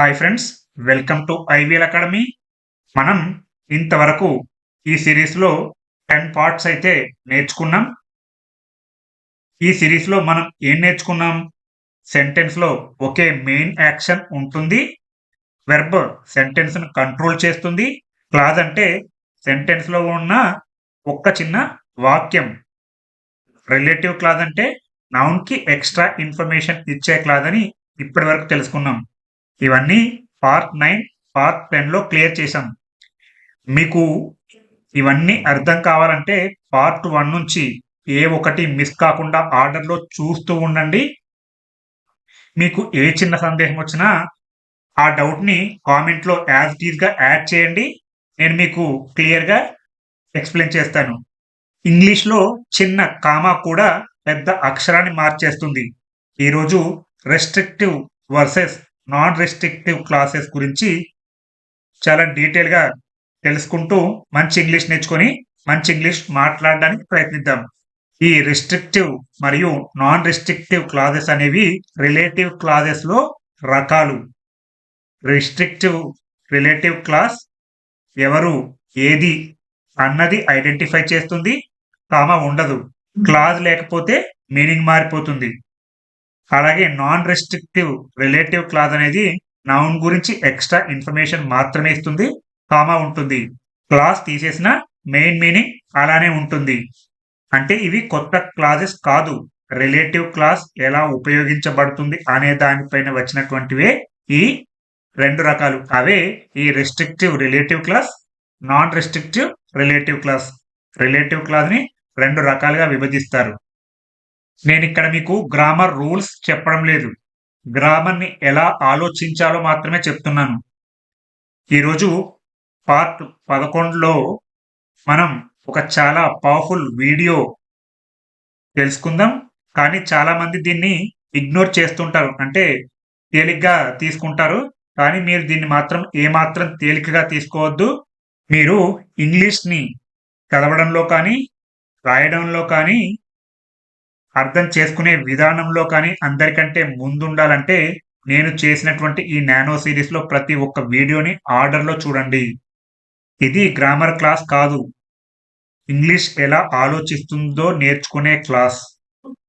Hi friends welcome to IVL academy. మనం ఇంతవరకు ఈ సిరీస్లో టెన్ పార్ట్స్ అయితే నేర్చుకున్నాం. ఈ సిరీస్లో మనం ఏం నేర్చుకున్నాం? సెంటెన్స్లో ఒకే మెయిన్ యాక్షన్ ఉంటుంది. వెర్బ్ సెంటెన్స్ను కంట్రోల్ చేస్తుంది. క్లాజ్ అంటే సెంటెన్స్లో ఉన్న ఒక్క చిన్న వాక్యం. రిలేటివ్ క్లాజ్ అంటే నౌన్కి ఎక్స్ట్రా ఇన్ఫర్మేషన్ ఇచ్చే క్లాజ్ అని ఇప్పటి వరకు తెలుసుకున్నాం. ఇవన్నీ పార్ట్ నైన్ పార్ట్ టెన్లో క్లియర్ చేశాం. మీకు ఇవన్నీ అర్థం కావాలంటే పార్ట్ వన్ నుంచి ఏ ఒకటి మిస్ కాకుండా ఆర్డర్లో చూస్తూ ఉండండి. మీకు ఏ చిన్న సందేహం వచ్చినా ఆ డౌట్ని కామెంట్లో యాజ్ టీజ్గా యాడ్ చేయండి. నేను మీకు క్లియర్గా ఎక్స్ప్లెయిన్ చేస్తాను. ఇంగ్లీష్లో చిన్న కామా కూడా పెద్ద అక్షరాన్ని మార్చేస్తుంది. ఈరోజు restrictive versus non restrictive clauses గురించి చాలా డీటెయిల్గా తెలుసుకుంటూ మంచి ఇంగ్లీష్ నేర్చుకొని మంచి ఇంగ్లీష్ మాట్లాడడానికి ప్రయత్నిద్దాం. ఈ రెస్ట్రిక్టివ్ మరియు నాన్ రెస్ట్రిక్టివ్ క్లాజెస్ అనేవి రిలేటివ్ క్లాజెస్లో రకాలు. రిస్ట్రిక్టివ్ రిలేటివ్ క్లాస్ ఎవరు ఏది అన్నది ఐడెంటిఫై చేస్తుంది కామా ఉండదు. క్లాజ్ లేకపోతే మీనింగ్ మారిపోతుంది. అలాగే నాన్ రెస్ట్రిక్టివ్ రిలేటివ్ క్లాజ్ అనేది నౌన్ గురించి ఎక్స్ట్రా ఇన్ఫర్మేషన్ మాత్రమే ఇస్తుంది కామా ఉంటుంది. క్లాస్ తీసేసిన మెయిన్ మీనింగ్ అలానే ఉంటుంది. అంటే ఇవి కొత్త క్లాజెస్ కాదు. రిలేటివ్ క్లాస్ ఎలా ఉపయోగించబడుతుంది అనే దానిపైన వచ్చినటువంటివే ఈ రెండు రకాలు. అవే ఈ restrictive relative clause non restrictive relative clause relative క్లాస్ని రెండు రకాలుగా విభజిస్తారు. నేను ఇక్కడ మీకు గ్రామర్ రూల్స్ చెప్పడం లేదు. గ్రామర్ని ఎలా ఆలోచించాలో మాత్రమే చెప్తున్నాను. ఈరోజు పార్ట్ పదకొండులో మనం ఒక చాలా పవర్ఫుల్ వీడియో తెలుసుకుందాం. కానీ చాలామంది దీన్ని ఇగ్నోర్ చేస్తుంటారు. అంటే తేలిగ్గా తీసుకుంటారు. కానీ మీరు దీన్ని మాత్రం ఏమాత్రం తేలికగా తీసుకోవద్దు. మీరు ఇంగ్లీష్ని చదవడంలో కానీ రాయడంలో కానీ అర్థం చేసుకునే విధానంలో కానీ అందరికంటే ముందుండాలంటే నేను చేసినటువంటి ఈ నానో సిరీస్లో ప్రతి ఒక్క వీడియోని ఆర్డర్లో చూడండి. ఇది గ్రామర్ క్లాస్ కాదు. ఇంగ్లీష్ ఎలా ఆలోచిస్తుందో నేర్చుకునే క్లాస్.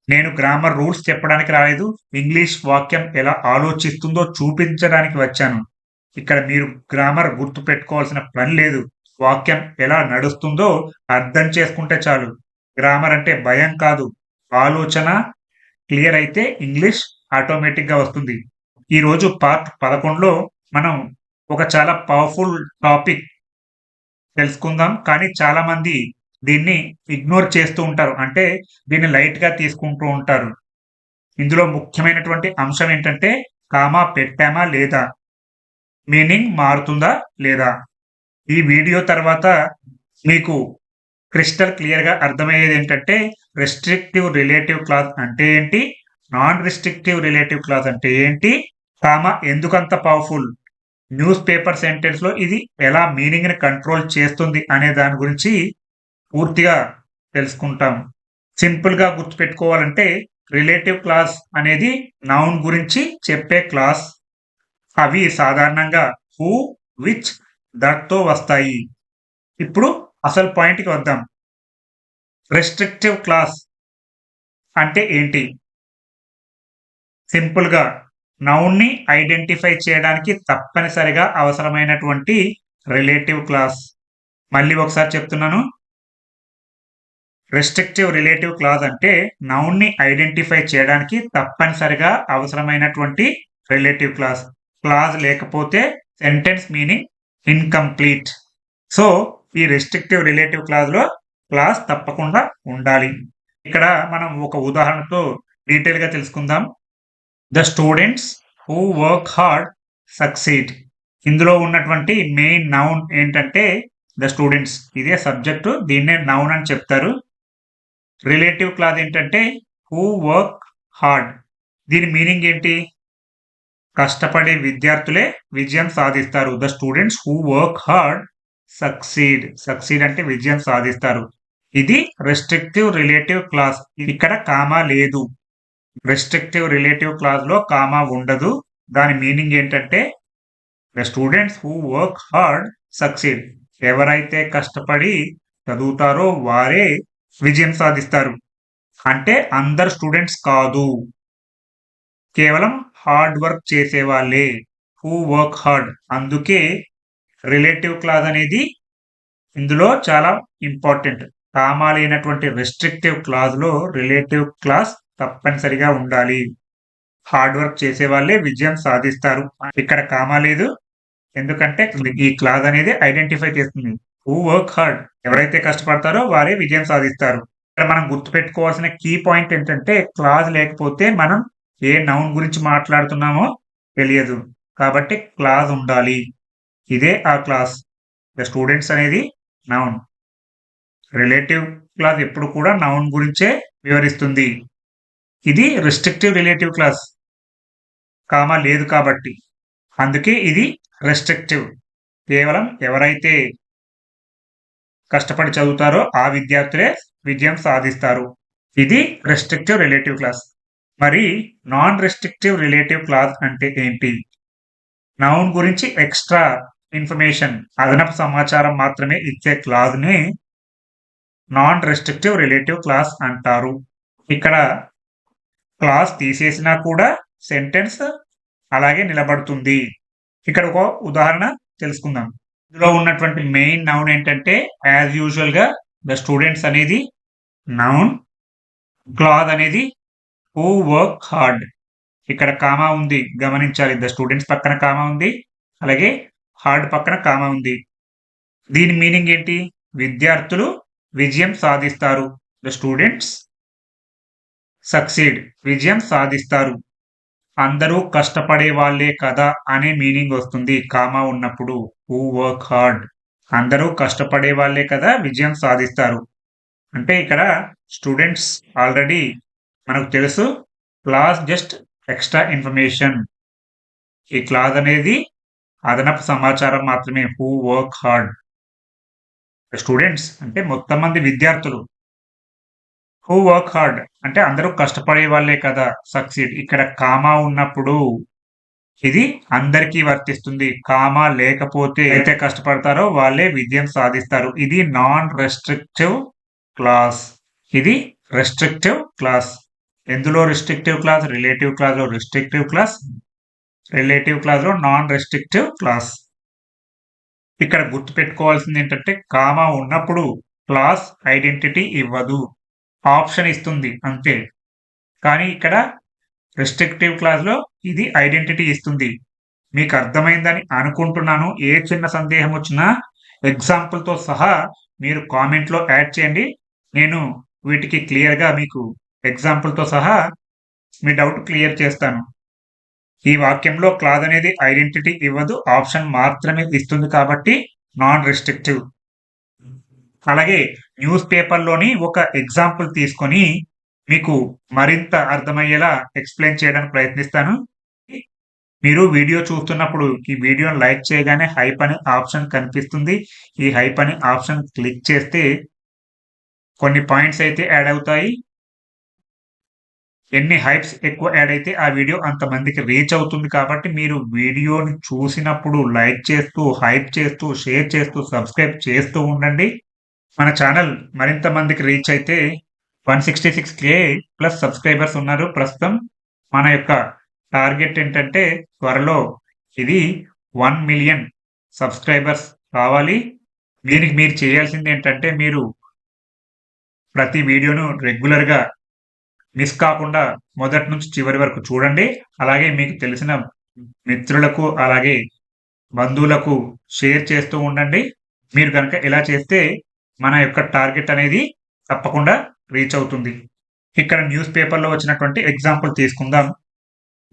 నేను గ్రామర్ రూల్స్ చెప్పడానికి రాలేదు ఇంగ్లీష్ వాక్యం ఎలా ఆలోచిస్తుందో చూపించడానికి వచ్చాను. ఇక్కడ మీరు గ్రామర్ గుర్తు పెట్టుకోవాల్సిన పని లేదు. వాక్యం ఎలా నడుస్తుందో అర్థం చేసుకుంటే చాలు. గ్రామర్ అంటే భయం కాదు. ఆలోచన క్లియర్ అయితే ఇంగ్లీష్ ఆటోమేటిక్గా వస్తుంది. ఈరోజు పార్ట్ పదకొండులో మనం ఒక చాలా పవర్ఫుల్ టాపిక్ తెలుసుకుందాం. కానీ చాలామంది దీన్ని ఇగ్నోర్ చేస్తూ ఉంటారు. అంటే దీన్ని లైట్గా తీసుకుంటూ ఉంటారు. ఇందులో ముఖ్యమైనటువంటి అంశం ఏంటంటే కామా పెట్టామా లేదా? మీనింగ్ మారుతుందా లేదా? ఈ వీడియో తర్వాత మీకు క్రిస్టల్ క్లియర్గా అర్థమయ్యేది ఏంటంటే రెస్ట్రిక్టివ్ రిలేటివ్ క్లాత్ అంటే ఏంటి? నాన్ రెస్ట్రిక్టివ్ రిలేటివ్ క్లాత్ అంటే ఏంటి? కామా ఎందుకంత పవర్ఫుల్ న్యూస్ పేపర్ సెంటెన్స్లో ఇది ఎలా మీనింగ్ని కంట్రోల్ చేస్తుంది అనే దాని గురించి పూర్తిగా తెలుసుకుంటాం. సింపుల్గా గుర్తుపెట్టుకోవాలంటే రిలేటివ్ క్లాస్ అనేది నౌన్ గురించి చెప్పే క్లాస్ అవి సాధారణంగా హూ విచ్ దట్తో వస్తాయి. ఇప్పుడు అసలు పాయింట్కి వద్దాం. రెస్ట్రిక్టివ్ క్లాస్ అంటే ఏంటి? సింపుల్గా నౌన్ని ఐడెంటిఫై చేయడానికి తప్పనిసరిగా అవసరమైనటువంటి రిలేటివ్ క్లాస్ మళ్ళీ ఒకసారి చెప్తున్నాను. రెస్ట్రిక్టివ్ రిలేటివ్ క్లాజ్ అంటే నౌన్ని ఐడెంటిఫై చేయడానికి తప్పనిసరిగా అవసరమైనటువంటి రిలేటివ్ క్లాస్ క్లాజ్ లేకపోతే సెంటెన్స్ మీనింగ్ ఇన్కంప్లీట్ సో ఈ రెస్ట్రిక్టివ్ రిలేటివ్ క్లాజ్లో క్లాస్ తప్పకుండా ఉండాలి. ఇక్కడ మనం ఒక ఉదాహరణతో డీటెయిల్గా తెలుసుకుందాం. The students who work hard succeed ఇందులో ఉన్నటువంటి మెయిన్ నౌన్ ఏంటంటే ద స్టూడెంట్స్ ఇదే సబ్జెక్టు దీన్నే నౌన్ అని చెప్తారు. రిలేటివ్ క్లాజ్ ఏంటంటే హూ వర్క్ హార్డ్ దీని మీనింగ్ ఏంటి? కష్టపడే విద్యార్థులే విజయం సాధిస్తారు. The students who work hard succeed succeed అంటే విజయం సాధిస్తారు. ఇది రెస్ట్రిక్టివ్ రిలేటివ్ క్లాస్ ఇక్కడ కామా లేదు. రెస్ట్రిక్టివ్ రిలేటివ్ క్లాస్లో కామా ఉండదు. దాని మీనింగ్ ఏంటంటే the students who work hard succeed ఎవరైతే కష్టపడి చదువుతారో వారే విజయం సాధిస్తారు. అంటే అందరు స్టూడెంట్స్ కాదు. కేవలం హార్డ్ వర్క్ చేసే వాళ్ళే హూ వర్క్ హార్డ్ అందుకే రిలేటివ్ క్లాజ్ అనేది ఇందులో చాలా ఇంపార్టెంట్. కామా లేనటువంటి రెస్ట్రిక్టివ్ క్లాజ్లో రిలేటివ్ క్లాస్ తప్పనిసరిగా ఉండాలి. హార్డ్ వర్క్ చేసే వాళ్ళే విజయం సాధిస్తారు. ఇక్కడ కామా లేదు. ఎందుకంటే ఈ క్లాజ్ అనేది ఐడెంటిఫై చేస్తుంది. హూ వర్క్ హార్డ్ ఎవరైతే కష్టపడతారో వారే విజయం సాధిస్తారు. ఇక్కడ మనం గుర్తుపెట్టుకోవాల్సిన కీ పాయింట్ ఏంటంటే క్లాజ్ లేకపోతే మనం ఏ నౌన్ గురించి మాట్లాడుతున్నామో తెలియదు. కాబట్టి క్లాజ్ ఉండాలి. ఇదే ఆ క్లాస్. ద స్టూడెంట్స్ అనేది నౌన్. రిలేటివ్ క్లాస్ ఎప్పుడు కూడా నౌన్ గురించే వివరిస్తుంది. ఇది రిస్ట్రిక్టివ్ రిలేటివ్ క్లాస్. కామా లేదు కాబట్టి. అందుకే ఇది రెస్ట్రిక్టివ్. కేవలం ఎవరైతే కష్టపడి చదువుతారో ఆ విద్యార్థులే విజయం సాధిస్తారు. ఇది రెస్ట్రిక్టివ్ రిలేటివ్ క్లాస్. మరి నాన్ రెస్ట్రిక్టివ్ రిలేటివ్ క్లాస్ అంటే ఏంటి? నౌన్ గురించి ఎక్స్ట్రా ఇన్ఫర్మేషన్ అదనపు సమాచారం మాత్రమే ఇచ్చే క్లాజ్ని నాన్ రెస్ట్రిక్టివ్ రిలేటివ్ క్లాస్ అంటారు. ఇక్కడ క్లాస్ తీసేసినా కూడా సెంటెన్స్ అలాగే నిలబడుతుంది. ఇక్కడ ఒక ఉదాహరణ తెలుసుకుందాం. ఇందులో ఉన్నటువంటి మెయిన్ నౌన్ ఏంటంటే యాజ్ యూజువల్గా ద స్టూడెంట్స్ అనేది నౌన్ క్లాత్ అనేది హూ వర్క్ హార్డ్ ఇక్కడ కామా ఉంది గమనించాలి. ద స్టూడెంట్స్ పక్కన కామా ఉంది అలాగే హార్డ్ పక్కన కామా ఉంది. దీని మీనింగ్ ఏంటి? విద్యార్థులు విజయం సాధిస్తారు. ద స్టూడెంట్స్ సక్సీడ్ విజయం సాధిస్తారు. అందరూ కష్టపడే వాళ్ళే కదా అనే మీనింగ్ వస్తుంది కామా ఉన్నప్పుడు. Who work hard. అందరూ కష్టపడే వాళ్ళే కదా విజయం సాధిస్తారు. అంటే ఇక్కడ స్టూడెంట్స్ ఆల్రెడీ మనకు తెలుసు క్లాస్ జస్ట్ ఎక్స్ట్రా ఇన్ఫర్మేషన్. ఈ క్లాస్ అనేది అదనపు సమాచారం మాత్రమే. హూ వర్క్ హార్డ్ స్టూడెంట్స్ అంటే మొత్తం మంది విద్యార్థులు. హూ వర్క్ హార్డ్ అంటే అందరూ కష్టపడే వాళ్ళే కదా. సక్సీడ్ ఇక్కడ కామా ఉన్నప్పుడు ఇది అందరికీ వర్తిస్తుంది. కామా లేకపోతే అయితే కష్టపడతారో వాళ్ళే విజయం సాధిస్తారు. ఇది నాన్ రెస్ట్రిక్టివ్ క్లాస్ ఇది రెస్ట్రిక్టివ్ క్లాస్ ఎందులో రిస్ట్రిక్టివ్ క్లాస్ రిలేటివ్ క్లాస్లో రిస్ట్రిక్టివ్ క్లాస్ రిలేటివ్ క్లాస్లో నాన్ రెస్ట్రిక్టివ్ క్లాస్ ఇక్కడ గుర్తుపెట్టుకోవాల్సింది ఏంటంటే కామా ఉన్నప్పుడు క్లాస్ ఐడెంటిటీ ఇవ్వదు. ఆప్షన్ ఇస్తుంది అంతే. కానీ ఇక్కడ రెస్ట్రిక్టివ్ క్లాస్లో ఇది ఐడెంటిటీ ఇస్తుంది. మీకు అర్థమైందని అనుకుంటున్నాను. ఏ చిన్న సందేహం వచ్చినా ఎగ్జాంపుల్తో సహా మీరు కామెంట్లో యాడ్ చేయండి. నేను వీటికి క్లియర్గా మీకు ఎగ్జాంపుల్తో సహా మీ డౌట్ క్లియర్ చేస్తాను. ఈ వాక్యంలో క్లాజ్ అనేది ఐడెంటిటీ ఇవ్వదు ఆప్షన్ మాత్రమే ఇస్తుంది కాబట్టి నాన్ రెస్ట్రిక్టివ్ అలాగే న్యూస్ పేపర్లోని ఒక ఎగ్జాంపుల్ తీసుకొని మీకు మరింత అర్థమయ్యేలా ఎక్స్ప్లెయిన్ చేయడానికి ప్రయత్నిస్తాను. మీరు వీడియో చూస్తున్నప్పుడు ఈ వీడియోని లైక్ చేయగానే హైప్ అనే ఆప్షన్ కనిపిస్తుంది. ఈ హైప్ అనే ఆప్షన్ క్లిక్ చేస్తే కొన్ని పాయింట్స్ అయితే యాడ్ అవుతాయి. ఎన్ని హైప్స్ ఎక్కువ యాడ్ అయితే ఆ వీడియో అంతమందికి రీచ్ అవుతుంది కాబట్టి మీరు వీడియోని చూసినప్పుడు లైక్ చేస్తూ హైప్ చేస్తూ షేర్ చేస్తూ సబ్స్క్రైబ్ చేస్తూ ఉండండి. మన ఛానల్ మరింత మందికి రీచ్ అయితే one sixty six K plus subscribers ఉన్నారు. ప్రస్తుతం మన యొక్క టార్గెట్ ఏంటంటే త్వరలో ఇది వన్ మిలియన్ సబ్స్క్రైబర్స్ కావాలి దీనికి మీరు చేయాల్సింది ఏంటంటే మీరు ప్రతి వీడియోను రెగ్యులర్గా మిస్ కాకుండా మొదటి నుంచి చివరి వరకు చూడండి. అలాగే మీకు తెలిసిన మిత్రులకు అలాగే బంధువులకు షేర్ చేస్తూ ఉండండి. మీరు కనుక ఇలా చేస్తే మన యొక్క టార్గెట్ అనేది తప్పకుండా రీచ్ అవుతుంది. ఇక్కడ న్యూస్ పేపర్లో వచ్చినటువంటి ఎగ్జాంపుల్ తీసుకుందాం.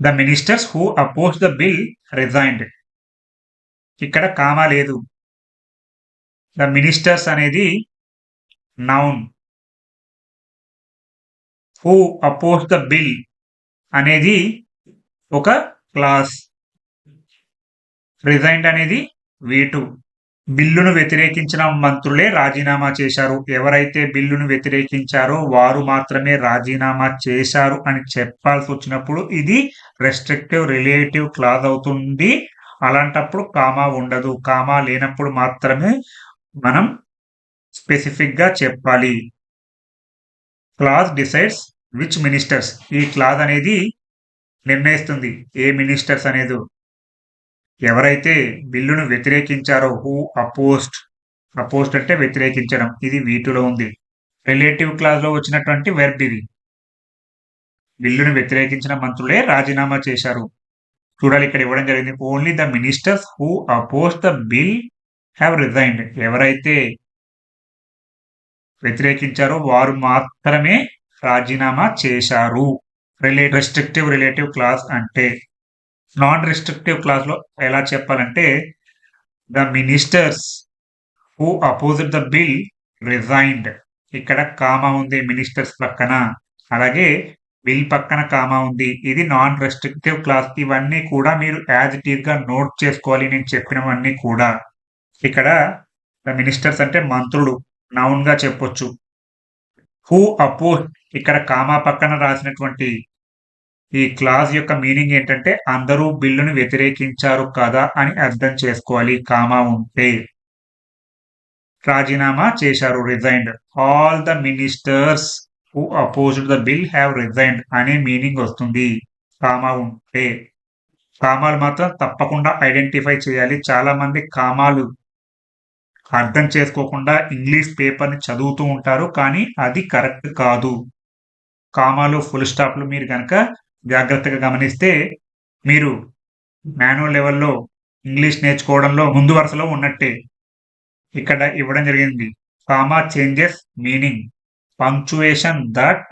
The ministers who oppose the bill resigned. ఇక్కడ కామా లేదు. ద మినిస్టర్స్ అనేది noun. Who oppose the bill అనేది ఒక క్లాస్ రిజైన్డ్ అనేది వీటు బిల్లును వ్యతిరేకించిన మంత్రులే రాజీనామా చేశారు ఎవరైతే బిల్లును వ్యతిరేకించారో వారు మాత్రమే రాజీనామా చేశారు అని చెప్పాల్సి వచ్చినప్పుడు ఇది రెస్ట్రిక్టివ్ రిలేటివ్ క్లాజ్ అవుతుంది అలాంటప్పుడు కామా ఉండదు. కామా లేనప్పుడు మాత్రమే మనం స్పెసిఫిక్‌గా చెప్పాలి. క్లాజ్ డిసైడ్స్ విచ్ మినిస్టర్స్ ఈ క్లాజ్ అనేది నిర్ణయిస్తుంది. ఏ మినిస్టర్స్ అనేది ఎవరైతే బిల్లును వ్యతిరేకించారో హూ అపోస్ట్ అపోస్ట్ అంటే వ్యతిరేకించడం. ఇది వీటిలో ఉంది. రిలేటివ్ క్లాజ్‌లో వచ్చినటువంటి వెర్బ్ ఇది. బిల్లును వ్యతిరేకించిన మంత్రులే రాజీనామా చేశారు. చూడాలి ఇక్కడ ఇవ్వడం జరిగింది. Only the ministers who oppose the bill have resigned. ఎవరైతే వ్యతిరేకించారో వారు మాత్రమే రాజీనామా చేశారు. రిలే రెస్ట్రిక్టివ్ రిలేటివ్ క్లాస్ అంటే నాన్ రెస్ట్రిక్టివ్ క్లాస్లో ఎలా చెప్పాలంటే the ministers who opposite the bill resigned. ఇక్కడ కామా ఉంది మినిస్టర్స్ పక్కన. అలాగే బిల్ పక్కన కామా ఉంది. ఇది నాన్ రెస్ట్రిక్టివ్ క్లాస్ ఇవన్నీ కూడా మీరు యాజ్ ఇట్ ఈస్‌గా నోట్ చేసుకోవాలి నేను చెప్పినవన్నీ కూడా. ఇక్కడ ద మినిస్టర్స్ అంటే మంత్రులు నౌన్‌గా చెప్పొచ్చు. హూ అపోజ్ ఇక్కడ కామా పక్కన రాసినటువంటి ఈ క్లాజ్ యొక్క మీనింగ్ ఏంటంటే అందరూ బిల్లును వ్యతిరేకించారు కదా అని అర్థం చేసుకోవాలి కామా ఉంటే. రాజీనామా చేశారు resigned. All the ministers who opposed the bill have resigned అనే మీనింగ్ వస్తుంది. కామా ఉంటే. కామాలు మాత్రం తప్పకుండా ఐడెంటిఫై చేయాలి. చాలా మంది కామాలు అర్థం చేసుకోకుండా ఇంగ్లీష్ పేపర్‌ని చదువుతూ ఉంటారు. కానీ అది కరెక్ట్ కాదు. కామాలు, ఫుల్ స్టాప్‌లు మీరు కనుక జాగ్రత్తగా గమనిస్తే మీరు మాన్యువల్ లెవెల్‌లో ఇంగ్లీష్ నేర్చుకోవడంలో ముందు వరుసలో ఉన్నట్టే. ఇక్కడ ఇవ్వడం జరిగింది. Comma changes meaning. Punctuation that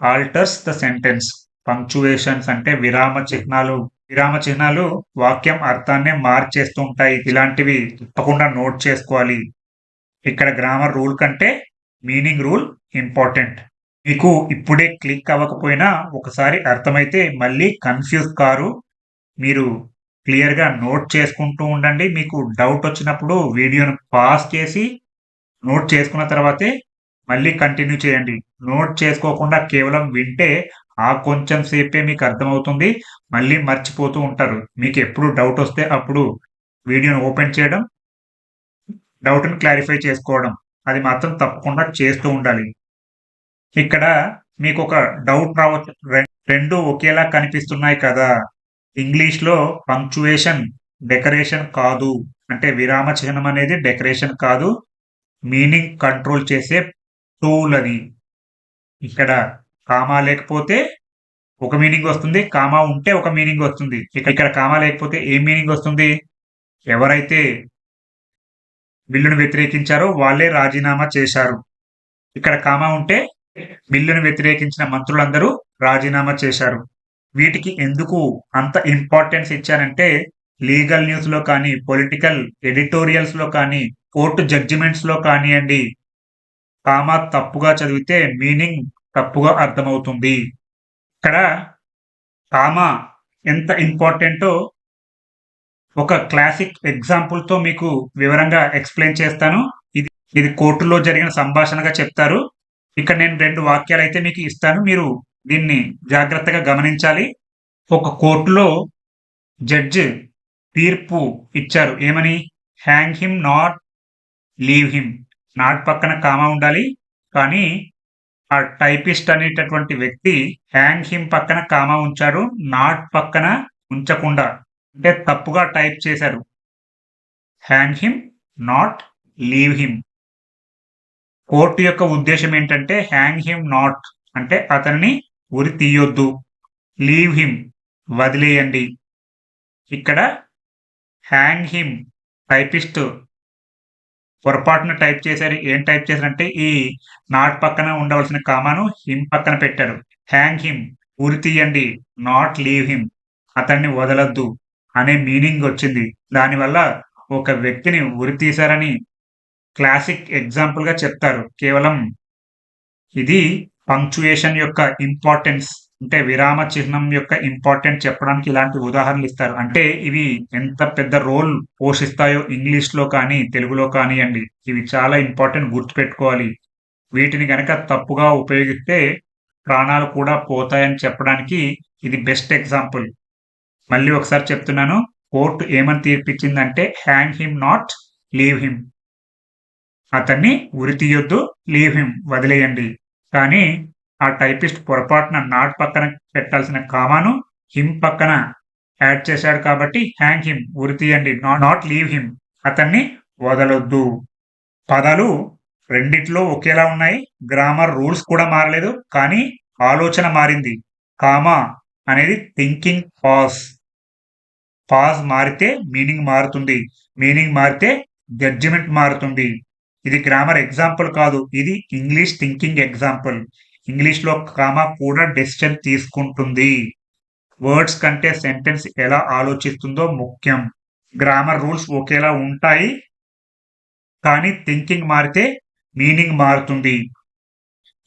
alters the sentence. Punctuations అంటే విరామ చిహ్నాలు. విరామ చిహ్నాలు వాక్యం అర్థాన్ని మార్చేస్తూ ఉంటాయి. ఇలాంటివి తప్పకుండా నోట్ చేసుకోవాలి. ఇక్కడ గ్రామర్ రూల్ కంటే మీనింగ్ రూల్ ఇంపార్టెంట్. మీకు ఇప్పుడే క్లిక్ అవ్వకపోయినా ఒకసారి అర్థమైతే మళ్ళీ కన్‌ఫ్యూజ్ కారు. మీరు క్లియర్‌గా నోట్ చేసుకుంటూ ఉండండి. మీకు డౌట్ వచ్చినప్పుడు వీడియోను పాస్ చేసి నోట్ చేసుకున్న తర్వాతే మళ్ళీ కంటిన్యూ చేయండి. నోట్ చేసుకోకుండా కేవలం వింటే ఆ కొంచెం సేపే మీకు అర్థమవుతుంది. మళ్ళీ మర్చిపోతూ ఉంటారు. మీకు ఎప్పుడు డౌట్ వస్తే అప్పుడు వీడియోని ఓపెన్ చేయడం, డౌట్‌ని క్లారిఫై చేసుకోవడం. అది మాత్రం తప్పకుండా చేస్తూ ఉండాలి. ఇక్కడ మీకు ఒక డౌట్ రావచ్చు. రెండు ఒకేలా కనిపిస్తున్నాయి కదా! ఇంగ్లీష్‌లో పంక్చువేషన్ డెకరేషన్ కాదు. అంటే విరామ చిహ్నం అనేది డెకరేషన్ కాదు. మీనింగ్ కంట్రోల్ చేసే టూల్ అని ఇక్కడ కామా లేకపోతే ఒక మీనింగ్ వస్తుంది. కామా ఉంటే ఒక మీనింగ్ వస్తుంది. ఇక ఇక్కడ కామా లేకపోతే ఏ మీనింగ్ వస్తుంది? ఎవరైతే బిల్లును వ్యతిరేకించారో వాళ్ళే రాజీనామా చేశారు. ఇక్కడ కామా ఉంటే బిల్లును వ్యతిరేకించిన మంత్రులందరూ రాజీనామా చేశారు. వీటికి ఎందుకు అంత ఇంపార్టెన్స్ ఇచ్చానంటే లీగల్ న్యూస్‌లో కానీ, పొలిటికల్ ఎడిటోరియల్స్‌లో కానీ, కోర్టు జడ్జిమెంట్స్‌లో కానివ్వండి కామా తప్పుగా చదివితే మీనింగ్ తప్పుగా అర్థమవుతుంది. ఇక్కడ కామా ఎంత ఇంపార్టెంటో ఒక క్లాసిక్ ఎగ్జాంపుల్‌తో మీకు వివరంగా ఎక్స్‌ప్లెయిన్ చేస్తాను. ఇది ఇది కోర్టులో జరిగిన సంభాషణగా చెప్తారు. ఇక్కడ నేను రెండు వాక్యాలు అయితే మీకు ఇస్తాను. మీరు దీన్ని జాగ్రత్తగా గమనించాలి. ఒక కోర్టులో జడ్జ్ తీర్పు ఇచ్చారు. ఏమని? Hang him not leave him. Not పక్కన కామా ఉండాలి. కానీ ఆ టైపిస్ట్ అనేటటువంటి వ్యక్తి హ్యాంగ్ హిమ్ పక్కన కామా ఉంచారు నాట్ పక్కన ఉంచకుండా అంటే తప్పుగా టైప్ చేశారు. Hang him not leave him. Court యొక్క ఉద్దేశం ఏంటంటే హ్యాంగ్ హిమ్ నాట్ అంటే అతన్ని ఉరి తీయొద్దు. లీవ్ హిమ్ వదిలేయండి. ఇక్కడ హ్యాంగ్ హిమ్ టైపిస్ట్ పొరపాటున టైప్ చేశారు. ఏం టైప్ చేశారంటే ఈ నాట్ పక్కన ఉండవలసిన కామాను హిమ్ పక్కన పెట్టారు. హ్యాంగ్ హిమ్ ఉరి తీయండి. నాట్ లీవ్ హిమ్ అతన్ని వదలొద్దు అనే మీనింగ్ వచ్చింది. దానివల్ల ఒక వ్యక్తిని ఉరి తీశారని క్లాసిక్ ఎగ్జాంపుల్‌గా చెప్తారు. కేవలం ఇది పంక్చుయేషన్ యొక్క ఇంపార్టెన్స్ అంటే విరామ చిహ్నం యొక్క ఇంపార్టెంట్ చెప్పడానికి ఇలాంటి ఉదాహరణలు ఇస్తారు. అంటే ఇవి ఎంత పెద్ద రోల్ పోషిస్తాయో ఇంగ్లీష్‌లో కానీ, తెలుగులో కానియండి. ఇవి చాలా ఇంపార్టెంట్ గుర్తుపెట్టుకోవాలి. వీటిని కనుక తప్పుగా ఉపయోగిస్తే ప్రాణాలు కూడా పోతాయని చెప్పడానికి ఇది బెస్ట్ ఎగ్జాంపుల్. మళ్ళీ ఒకసారి చెప్తున్నాను. కోర్టు ఏమని తీర్పిచ్చిందంటే hang him not leave him అతన్ని ఉరి తీయొద్దు లీవ్ హిమ్ వదిలేయండి కానీ ఆ టైపిస్ట్ పొరపాటున నాట్ పక్కన పెట్టాల్సిన కామాను హిమ్ పక్కన యాడ్ చేశాడు కాబట్టి హ్యాంగ్ హిమ్ ఉరి తీయండి నాట్ లీవ్ హిమ్. అతన్ని వదలొద్దు. పదాలు రెండిట్లో ఒకేలా ఉన్నాయి గ్రామర్ రూల్స్ కూడా మారలేదు కానీ ఆలోచన మారింది. కామా అనేది థింకింగ్ పాజ్ పాజ్ మారితే మీనింగ్ మారుతుంది. మీనింగ్ మారితే జడ్జిమెంట్ మారుతుంది. ఇది గ్రామర్ ఎగ్జాంపుల్ కాదు ఇది ఇంగ్లీష్ థింకింగ్ ఎగ్జాంపుల్. ఇంగ్లీష్లో కామా కూడా డెసిషన్ తీసుకుంటుంది. వర్డ్స్ కంటే సెంటెన్స్ ఎలా ఆలోచిస్తుందో ముఖ్యం. గ్రామర్ రూల్స్ ఒకేలా ఉంటాయి కానీ థింకింగ్ మారితే మీనింగ్ మారుతుంది.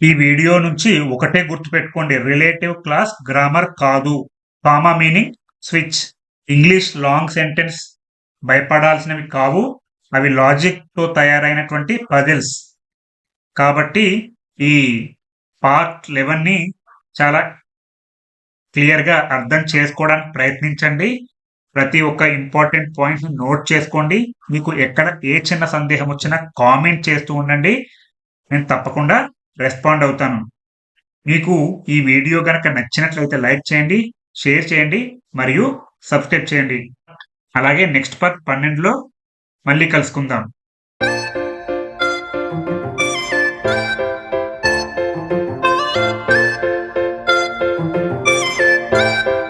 ఈ వీడియో నుంచి ఒకటే గుర్తుపెట్టుకోండి రిలేటివ్ క్లాస్ గ్రామర్ కాదు. Comma meaning switch. English long sentence భయపడాల్సినవి కావు అవి లాజిక్తో తయారైనటువంటి పజిల్స్. కాబట్టి ఈ పార్ట్ లెవెన్ని చాలా క్లియర్గా అర్థం చేసుకోవడానికి ప్రయత్నించండి. ప్రతి ఒక్క ఇంపార్టెంట్ పాయింట్స్ నోట్ చేసుకోండి. మీకు ఎక్కడ ఏ చిన్న సందేహం వచ్చినా కామెంట్ చేస్తూ ఉండండి. నేను తప్పకుండా రెస్పాండ్ అవుతాను. మీకు ఈ వీడియో కనుక నచ్చినట్లయితే లైక్ చేయండి షేర్ చేయండి మరియు సబ్స్క్రైబ్ చేయండి. అలాగే నెక్స్ట్ పార్ట్ పన్నెండులో మళ్ళీ కలుసుకుందాం.